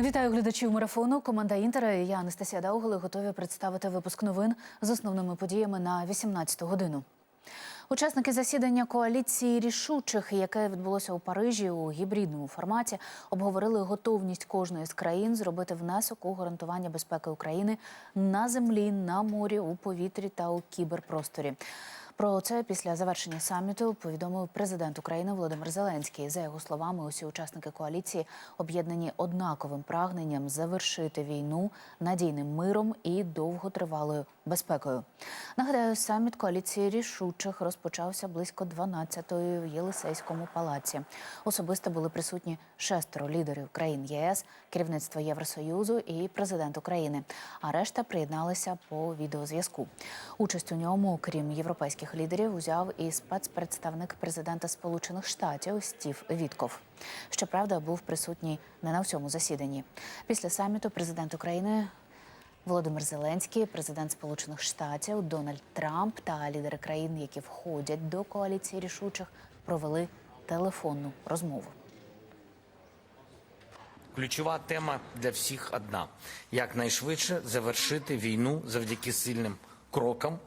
Вітаю глядачів марафону. Команда Інтера і я Анастасія Даугли готові представити випуск новин з основними подіями на 18 годину. Учасники засідання коаліції рішучих, яке відбулося у Парижі у гібридному форматі, обговорили готовність кожної з країн зробити внесок у гарантування безпеки України на землі, на морі, у повітрі та у кіберпросторі. Про це після завершення саміту повідомив президент України Володимир Зеленський. За його словами, усі учасники коаліції об'єднані однаковим прагненням завершити війну надійним миром і довготривалою безпекою. Нагадаю, саміт коаліції рішучих розпочався близько 12-ї в Єлисейському палаці. Особисто були присутні шестеро лідерів країн ЄС, керівництво Євросоюзу і президент України. А решта приєдналися по відеозв'язку. Участь у ньому, крім європейських лідерів, узяв і спецпредставник президента Сполучених Штатів Стів Вітков. Щоправда, був присутній не на всьому засіданні. Після саміту президент України Володимир Зеленський, президент Сполучених Штатів, Дональд Трамп та лідери країн, які входять до коаліції рішучих, провели телефонну розмову. Ключова тема для всіх одна: якнайшвидше завершити війну завдяки сильним крокам,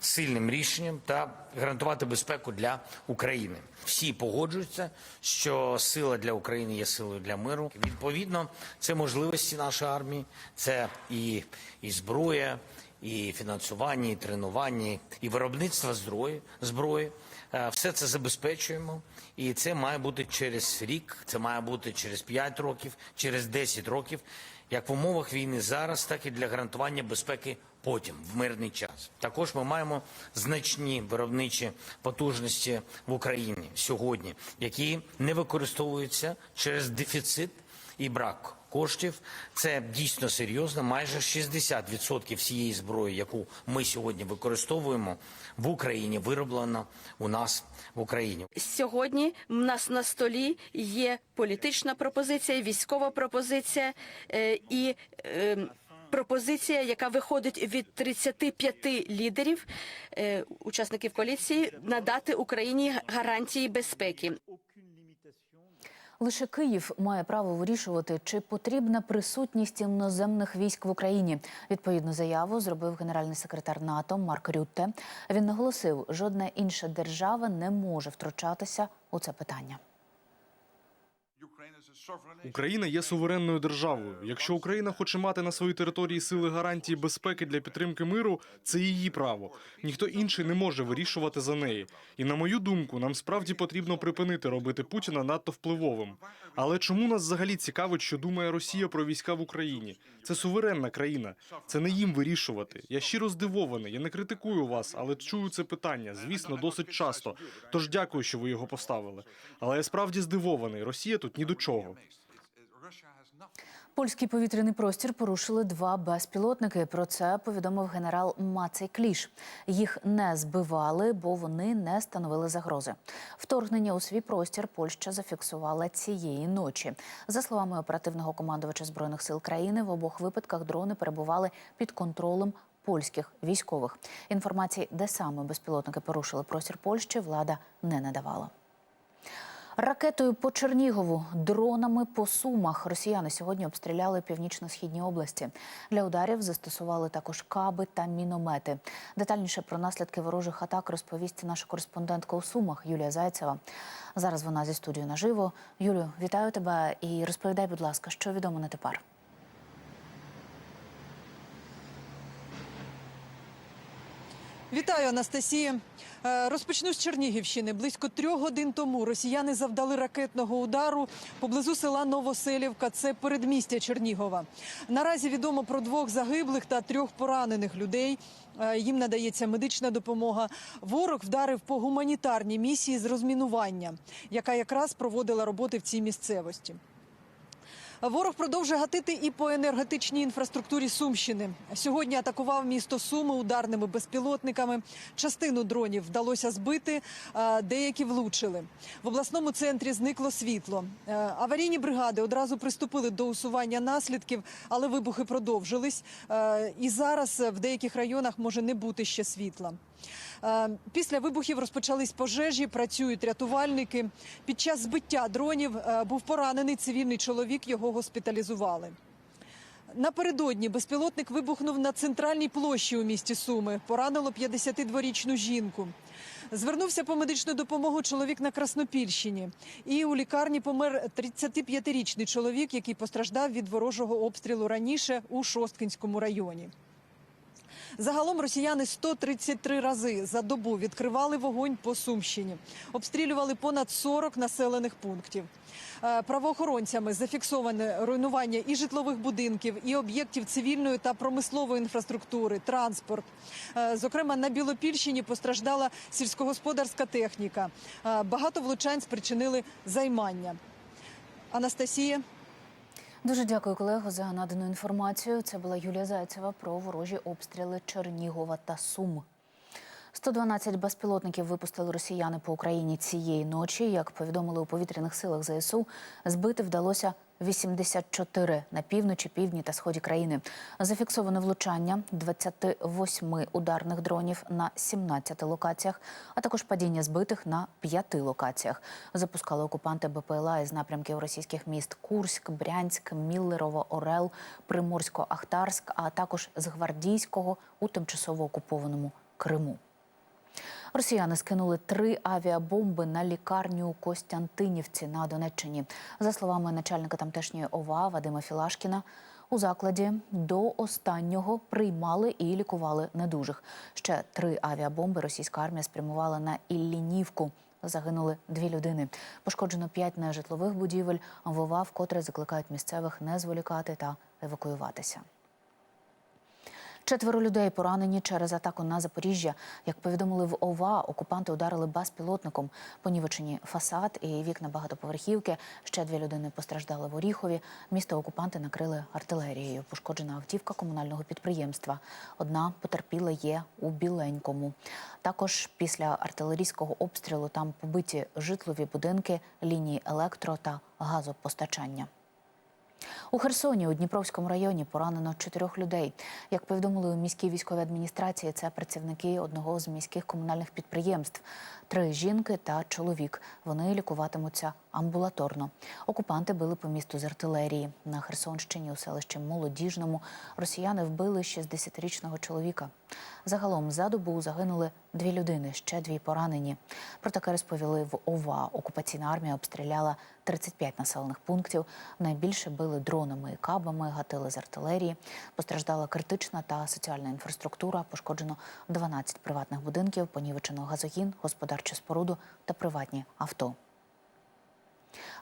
сильним рішенням та гарантувати безпеку для України. Всі погоджуються, що сила для України є силою для миру. Відповідно, це можливості нашої армії, це і, і зброя, і фінансування, і тренування, і виробництво зброї зброї. Е, Все це забезпечуємо, і це має бути через рік, це має бути через 5 років, через 10 років, як в умовах війни зараз, так і для гарантування безпеки потім, в мирний час. Також ми маємо значні виробничі потужності в Україні сьогодні, які не використовуються через дефіцит і брак коштів. Це дійсно серйозно. Майже 60% всієї зброї, яку ми сьогодні використовуємо в Україні, вироблено у нас в Україні. Сьогодні в нас на столі є політична пропозиція, військова пропозиція е, і е, пропозиція, яка виходить від 35 лідерів, е, учасників коаліції, надати Україні гарантії безпеки. Лише Київ має право вирішувати, чи потрібна присутність іноземних військ в Україні. Відповідну заяву зробив генеральний секретар НАТО Марк Рютте. Він наголосив, жодна інша держава не може втручатися у це питання. Україна є суверенною державою. Якщо Україна хоче мати на своїй території сили гарантії безпеки для підтримки миру, це її право. Ніхто інший не може вирішувати за неї. І на мою думку, нам справді потрібно припинити робити Путіна надто впливовим. Але чому нас взагалі цікавить, що думає Росія про війська в Україні? Це суверенна країна. Це не їм вирішувати. Я щиро здивований. Я не критикую вас, але чую це питання. Звісно, досить часто. Тож дякую, що ви його поставили. Але я справді здивований. Росія тут ні до чого. Польський повітряний простір порушили два безпілотники. Про це повідомив генерал Мацей Кліш. Їх не збивали, бо вони не становили загрози. Вторгнення у свій простір Польща зафіксувала цієї ночі. За словами оперативного командувача збройних сил країни, в обох випадках дрони перебували під контролем. Польських військових інформації, де саме безпілотники порушили простір Польщі, влада не надавала. Ракетою по Чернігову, дронами по Сумах. Росіяни сьогодні обстріляли північно-східні області. Для ударів застосували також каби та міномети. Детальніше про наслідки ворожих атак розповість наша кореспондентка у Сумах Юлія Зайцева. Зараз вона зі студією наживо. Юлю, вітаю тебе і розповідай, будь ласка, що відомо на тепер. Вітаю, Анастасія. Е, Розпочну з Чернігівщини. Близько трьох годин тому росіяни завдали ракетного удару поблизу села Новоселівка. Це передмістя Чернігова. Наразі відомо про двох загиблих та трьох поранених людей. Е, Їм надається медична допомога. Ворог вдарив по гуманітарній місії з розмінування, яка якраз проводила роботи в цій місцевості. Ворог продовжує гатити і по енергетичній інфраструктурі Сумщини. Сьогодні атакував місто Суми ударними безпілотниками. Частину дронів вдалося збити, деякі влучили. В обласному центрі зникло світло. Е, Аварійні бригади одразу приступили до усування наслідків, але вибухи продовжились. Е, І зараз в деяких районах може не бути ще світла. Е, Після вибухів розпочались пожежі, працюють рятувальники. Під час збиття дронів е, був поранений цивільний чоловік. Його госпіталізували. Напередодні безпілотник вибухнув на центральній площі у місті Суми. Поранило 52-річну жінку. Звернувся по медичну допомогу чоловік на Краснопільщині. І у лікарні помер 35-річний чоловік, який постраждав від ворожого обстрілу раніше у Шосткинському районі. Загалом росіяни 133 рази за добу відкривали вогонь по Сумщині, обстрілювали понад 40 населених пунктів. Е, Правоохоронцями зафіксоване руйнування і житлових будинків, і об'єктів цивільної та промислової інфраструктури, транспорт. Е, Зокрема, на Білопільщині постраждала сільськогосподарська техніка. Е, Багато влучань спричинили займання. Анастасія. Дуже дякую, колего, за надану інформацію. Це була Юлія Зайцева про ворожі обстріли Чернігова та Сум. 112 безпілотників випустили росіяни по Україні цієї ночі. Як повідомили у повітряних силах ЗСУ, збити вдалося 84 на півночі, півдні та сході країни. Зафіксоване влучання 28 ударних дронів на 17 локаціях, а також падіння збитих на 5 локаціях. Запускали окупанти БПЛА із напрямків російських міст Курськ, Брянськ, Міллерово, Орел, Приморсько-Ахтарськ, а також з Гвардійського у тимчасово окупованому Криму. Росіяни скинули три авіабомби на лікарню у Костянтинівці на Донеччині. За словами начальника тамтешньої ОВА Вадима Філашкіна, у закладі до останнього приймали і лікували недужих. Ще три авіабомби російська армія спрямувала на Іллінівку. Загинули дві людини. Пошкоджено п'ять нежитлових будівель. В ОВА вкотре закликають місцевих не зволікати та евакуюватися. Четверо людей поранені через атаку на Запоріжжя. Як повідомили в ОВА, окупанти ударили безпілотником. Понівечені фасад і вікна багатоповерхівки. Ще дві людини постраждали в Оріхові. Місто окупанти накрили артилерією. Пошкоджена автівка комунального підприємства. Одна потерпіла є у Біленькому. Також після артилерійського обстрілу там побиті житлові будинки, лінії електро та газопостачання. У Херсоні у Дніпровському районі поранено чотирьох людей. Як повідомили у міській військовій адміністрації, це працівники одного з міських комунальних підприємств. Три жінки та чоловік. Вони лікуватимуться амбулаторно. Окупанти били по місту з артилерії. На Херсонщині у селищі Молодіжному росіяни вбили 60-річного чоловіка. Загалом за добу загинули дві людини, ще дві поранені. Про таке розповіли в ОВА. Окупаційна армія обстріляла 35 населених пунктів. Найбільше били дронами і кабами, гатили з артилерії. Постраждала критична та соціальна інфраструктура. Пошкоджено 12 приватних будинків, понівечено газогін, господарчу споруду та приватні авто.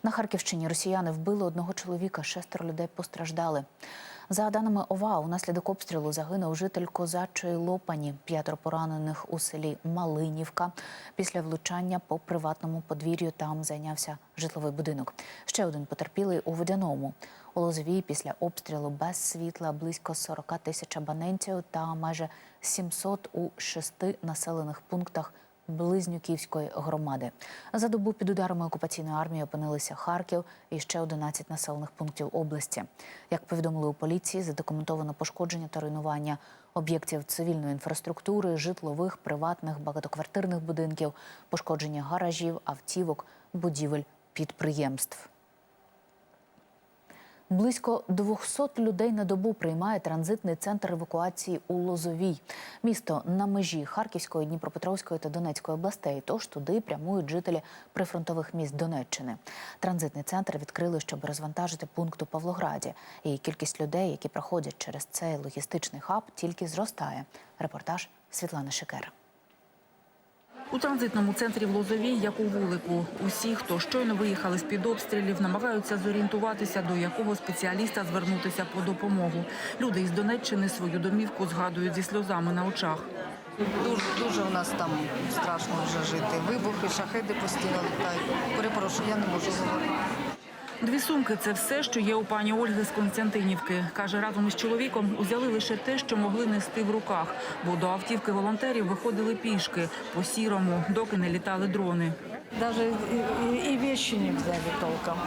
На Харківщині росіяни вбили одного чоловіка, шестеро людей постраждали. За даними ОВА, унаслідок обстрілу загинув житель козачої Лопані, п'ятеро поранених у селі Малинівка. Після влучання по приватному подвір'ю там зайнявся житловий будинок. Ще один потерпілий у Водяному. У Лозовій після обстрілу без світла близько 40 тисяч абонентів та майже 700 у шести населених пунктах Близнюківської громади. За добу під ударами окупаційної армії опинилися Харків і ще 11 населених пунктів області. Як повідомили у поліції, задокументовано пошкодження та руйнування об'єктів цивільної інфраструктури, житлових, приватних, багатоквартирних будинків, пошкодження гаражів, автівок, будівель підприємств. Близько 200 людей на добу приймає транзитний центр евакуації у Лозовій. Місто на межі Харківської, Дніпропетровської та Донецької областей. Тож туди прямують жителі прифронтових міст Донеччини. Транзитний центр відкрили, щоб розвантажити пункт у Павлограді. І кількість людей, які проходять через цей логістичний хаб, тільки зростає. Репортаж Світлани Шикер. У транзитному центрі в Лозовій, як у вулику, усі, хто щойно виїхали з під обстрілів, намагаються зорієнтуватися, до якого спеціаліста звернутися по допомогу. Люди із Донеччини свою домівку згадують зі сльозами на очах. Дуже, дуже у нас там страшно вже жити. Вибухи, шахеди постійно літають. Перепрошую, я не можу говорити. Дві сумки це все, що є у пані Ольги з Константинівки. Каже, разом із чоловіком узяли лише те, що могли нести в руках, бо до автівки волонтерів виходили пішки по сірому, доки не літали дрони. И, и- и вещи не взяли толком.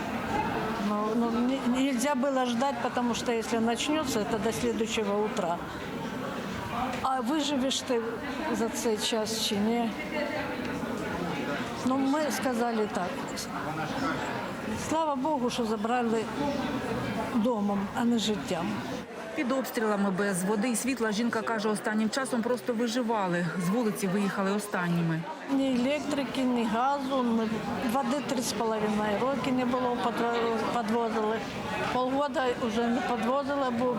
Но, но не- нельзя было ждать, потому что если начнется, это до следующего утра. А виживеш ти за цей час чи ні? Ну, ми сказали так. Слава Богу, що забрали домом, а не життям. Під обстрілами без води і світла жінка каже, останнім часом просто виживали. З вулиці виїхали останніми. Ні електрики, ні газу, ні води три з половиною роки не було, підвозили. Полгода вже не підвозили, бо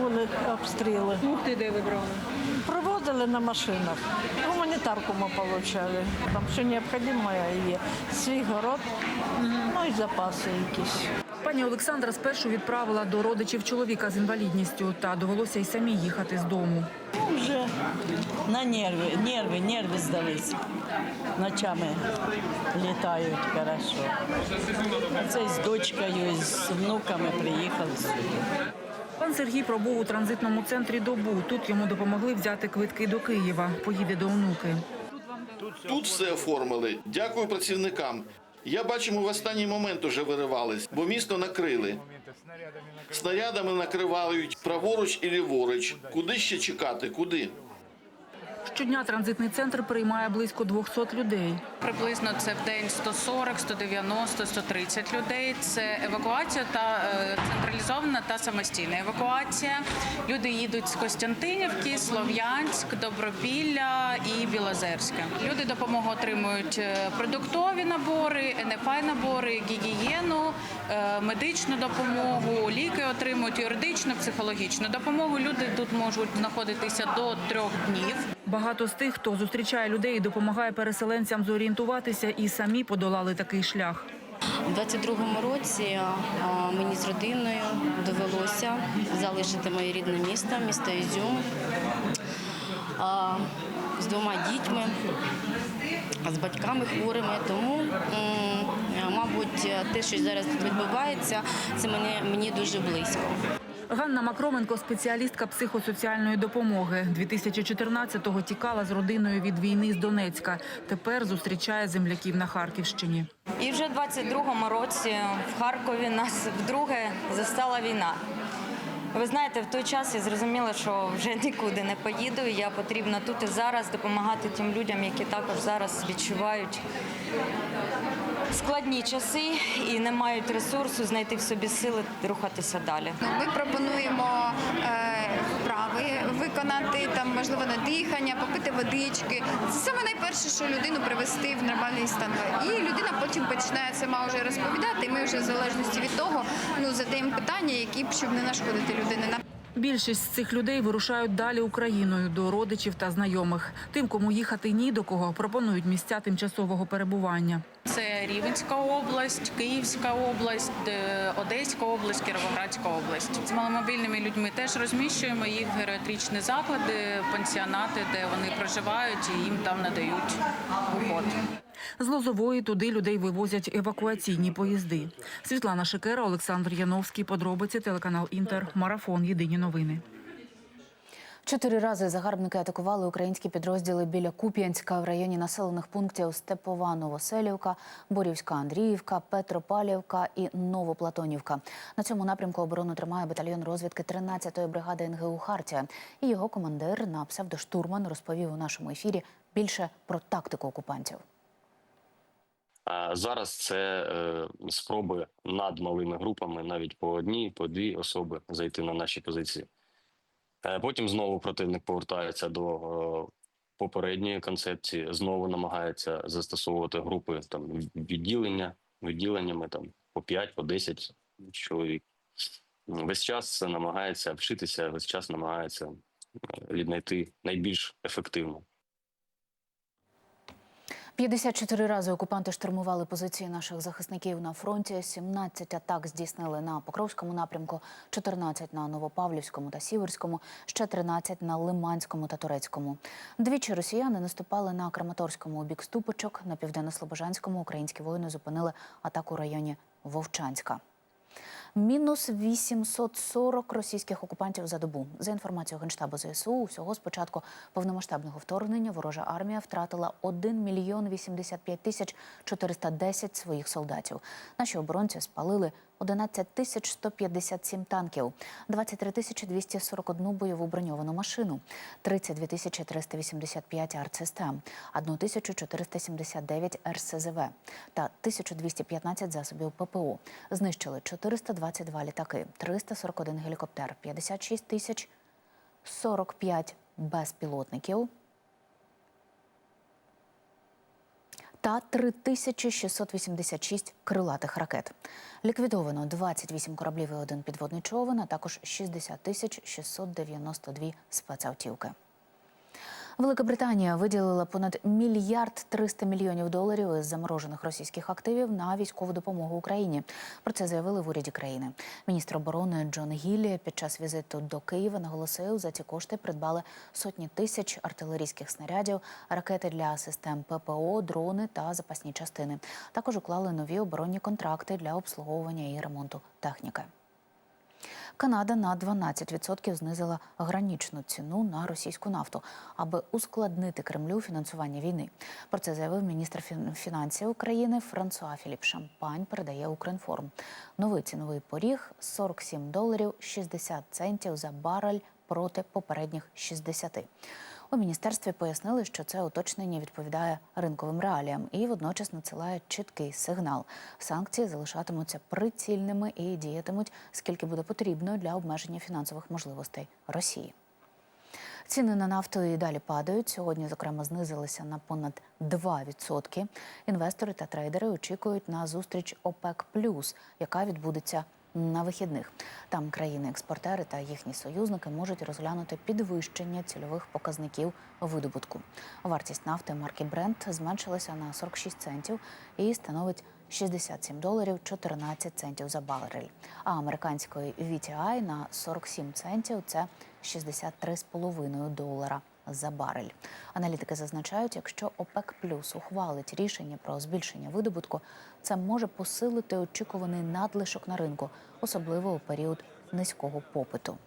були обстріли. Ти де вибрали? Провозили на машинах. Гуманітарку ми отримали. Там все необхідне є. Свій город, ну і запаси якісь. Пані Олександра спершу відправила до родичів чоловіка з інвалідністю, та довелося й самі їхати з дому. Ну, вже На нерви, нерви, нерви здались. Ночами літають хорошо. Це з дочкою, з внуками приїхали сюди. Пан Сергій пробув у транзитному центрі добу. Тут йому допомогли взяти квитки до Києва. Поїде до онуки. Тут все оформили. Дякую працівникам. Я бачимо, в останній момент уже виривались, бо місто накрили. Снарядами накривають праворуч і ліворуч. Куди ще чекати? Куди? Щодня транзитний центр приймає близько 200 людей. Приблизно це в день 140, 190, 130 людей. Це евакуація та е, централізована та самостійна евакуація. Люди їдуть з Костянтинівки, Слов'янськ, Добропілля і Білозерське. Люди допомогу отримують е, продуктові набори, НФА набори, гігієну, е, медичну допомогу, ліки отримують юридичну, психологічну допомогу. Люди тут можуть знаходитися до трьох днів. Багато з тих, хто зустрічає людей і допомагає переселенцям зорієнтуватися, і самі подолали такий шлях. У 22-му році мені з родиною довелося залишити моє рідне місто, місто Ізюм, з двома дітьми, з батьками хворими. Тому, мабуть, те, що зараз тут відбувається, це мені, мені дуже близько. Ганна Макроменко, спеціалістка психосоціальної допомоги. 2014-го тікала з родиною від війни з Донецька. Тепер зустрічає земляків на Харківщині. І вже в 22-му році в Харкові нас вдруге застала війна. Ви знаєте, в той час я зрозуміла, що вже нікуди не поїду. і Я потрібно тут і зараз допомагати тим людям, які також зараз відчувають складні часи і не мають ресурсу знайти в собі сили рухатися далі. Ми пропонуємо е, вправи виконати, там можливо на дихання, попити водички. Це саме найперше, що людину привести в нормальний стан. І людина потім починає сама вже розповідати. І ми вже в залежності від того ну задаємо питання, які б щоб не нашкодити людині. Більшість з цих людей вирушають далі Україною до родичів та знайомих. Тим, кому їхати ні до кого, пропонують місця тимчасового перебування. Це Рівенська область, Київська область, е, Одеська область, Кіровоградська область. З маломобільними людьми теж розміщуємо їх в геріатричні заклади, пансіонати, де вони проживають, і їм там надають уход. З Лозової туди людей вивозять евакуаційні поїзди. Світлана Шикера, Олександр Яновський. Подробиці телеканал Інтер. Марафон. Єдині новини. Чотири рази загарбники атакували українські підрозділи біля Куп'янська в районі населених пунктів Степова Новоселівка, Борівська Андріївка, Петропалівка і Новоплатонівка. На цьому напрямку оборону тримає батальйон розвідки 13-ї бригади НГУ Хартія. І його командир на псевдоштурман розповів у нашому ефірі більше про тактику окупантів. А зараз це е, спроби над малими групами, навіть по одній, по дві особи зайти на наші позиції. Е, потім знову противник повертається до е, попередньої концепції, знову намагається застосовувати групи там відділення, відділеннями там по 5, по 10 чоловік. Весь час намагається вчитися, весь час намагається віднайти найбільш ефективно. 54 рази окупанти штурмували позиції наших захисників на фронті. 17 атак здійснили на Покровському напрямку, 14 на Новопавлівському та Сіверському, ще 13 на Лиманському та Турецькому. Двічі росіяни наступали на Краматорському у бік Ступочок. На південно-слобожанському українські воїни зупинили атаку в районі Вовчанська. Мінус 840 російських окупантів за добу. За інформацією Генштабу ЗСУ, усього з початку повномасштабного вторгнення ворожа армія втратила 1 мільйон 85 тисяч 410 своїх солдатів. Наші оборонці спалили 11 тисяч 157 танків, 23 тисячі 241 бойову броньовану машину, 32 тисячі 385 артсистем, 1 тисячу 479 РСЗВ та 1215 засобів ППО. Знищили 422 літаки, 341 гелікоптер, 56 тисяч 45 безпілотників та 3686 крилатих ракет. Ліквідовано 28 кораблів і один підводний човен, а також 60 тисяч 692 спецавтівки. Велика Британія виділила понад мільярд 300 мільйонів доларів із заморожених російських активів на військову допомогу Україні. Про це заявили в уряді країни. Міністр оборони Джон Гіллі під час візиту до Києва наголосив, за ці кошти придбали сотні тисяч артилерійських снарядів, ракети для систем ППО, дрони та запасні частини. Також уклали нові оборонні контракти для обслуговування і ремонту техніки. Канада на 12% знизила гранічну ціну на російську нафту, аби ускладнити Кремлю фінансування війни. Про це заявив міністр фін- фінансів України Франсуа Філіп Шампань. Передає Укрінформ. Новий ціновий поріг 47 доларів 60 центів за барель проти попередніх 60. У міністерстві пояснили, що це уточнення відповідає ринковим реаліям і водночас надсилає чіткий сигнал. Санкції залишатимуться прицільними і діятимуть скільки буде потрібно для обмеження фінансових можливостей Росії. Ціни на нафту і далі падають. Сьогодні, зокрема, знизилися на понад 2%. Інвестори та трейдери очікують на зустріч ОПЕК+, яка відбудеться на вихідних. Там країни-експортери та їхні союзники можуть розглянути підвищення цільових показників видобутку. Вартість нафти марки Brent зменшилася на 46 центів і становить 67 доларів 14 центів за барель. А американської VTI на 47 центів це 63,5 долара за барель. Аналітики зазначають, якщо ОПЕК плюс ухвалить рішення про збільшення видобутку, це може посилити очікуваний надлишок на ринку, особливо у період низького попиту.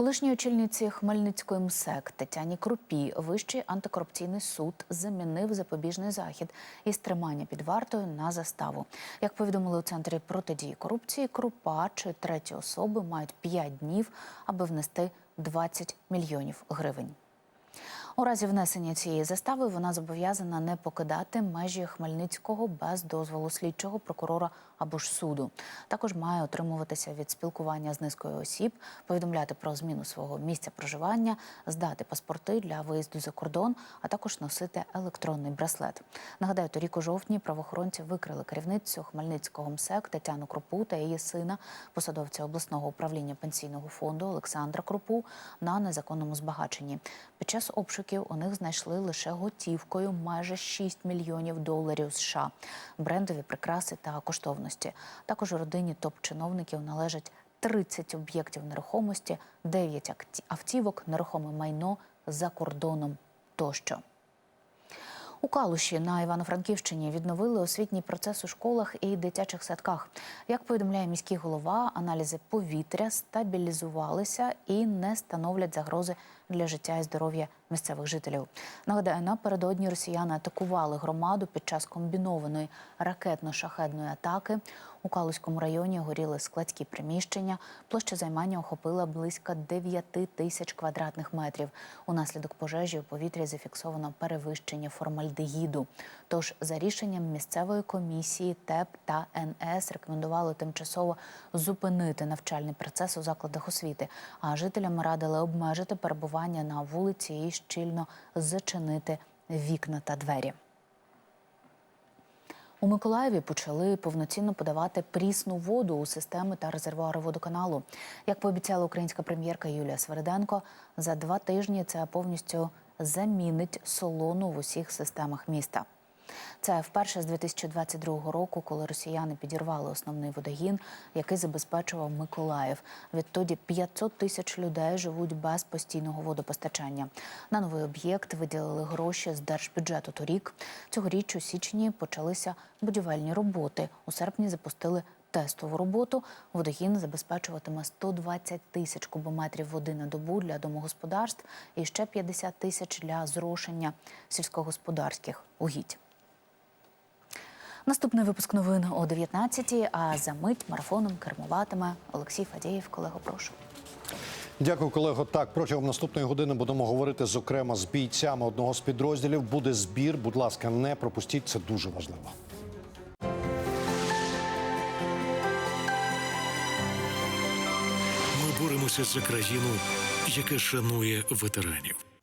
Колишній очільниці Хмельницької МСЕК Тетяні Крупі Вищий антикорупційний суд замінив запобіжний захід із тримання під вартою на заставу. Як повідомили у центрі протидії корупції, Крупа чи треті особи мають 5 днів, аби внести 20 мільйонів гривень. У разі внесення цієї застави вона зобов'язана не покидати межі Хмельницького без дозволу слідчого прокурора або ж суду. Також має отримуватися від спілкування з низкою осіб, повідомляти про зміну свого місця проживання, здати паспорти для виїзду за кордон, а також носити електронний браслет. Нагадаю, торік у жовтні правоохоронці викрили керівницю Хмельницького МСЕК Тетяну Крупу та її сина, посадовця обласного управління пенсійного фонду Олександра Крупу на незаконному збагаченні. Під час обшуків у них знайшли лише готівкою майже 6 мільйонів доларів США, брендові прикраси та коштовності. Також у родині топ-чиновників належать 30 об'єктів нерухомості, 9 автівок, нерухоме майно за кордоном тощо. У Калуші на Івано-Франківщині відновили освітній процес у школах і дитячих садках. Як повідомляє міський голова, аналізи повітря стабілізувалися і не становлять загрози для життя і здоров'я місцевих жителів. Нагадаю, напередодні росіяни атакували громаду під час комбінованої ракетно-шахедної атаки. У Калузькому районі горіли складські приміщення. Площа займання охопила близько 9 тисяч квадратних метрів. Унаслідок пожежі у повітрі зафіксовано перевищення формальдегіду. Тож, за рішенням місцевої комісії ТЕП та НС рекомендували тимчасово зупинити навчальний процес у закладах освіти, а жителям радили обмежити перебування на вулиці і щільно зачинити вікна та двері. У Миколаєві почали повноцінно подавати прісну воду у системи та резервуари водоканалу. Як пообіцяла українська прем'єрка Юлія Свериденко, за два тижні це повністю замінить солону в усіх системах міста. Це вперше з 2022 року, коли росіяни підірвали основний водогін, який забезпечував Миколаїв. Відтоді 500 тисяч людей живуть без постійного водопостачання. На новий об'єкт виділили гроші з держбюджету торік. Цьогоріч у січні почалися будівельні роботи. У серпні запустили тестову роботу. Водогін забезпечуватиме 120 тисяч кубометрів води на добу для домогосподарств і ще 50 тисяч для зрошення сільськогосподарських угідь. Наступний випуск новин о 19-й, а за мить марафоном кермуватиме Олексій Фадєєв. Колего, прошу. Дякую, колего. Так, протягом наступної години будемо говорити зокрема з бійцями одного з підрозділів. Буде збір. Будь ласка, не пропустіть. Це дуже важливо. Ми боремося за країну, яка шанує ветеранів.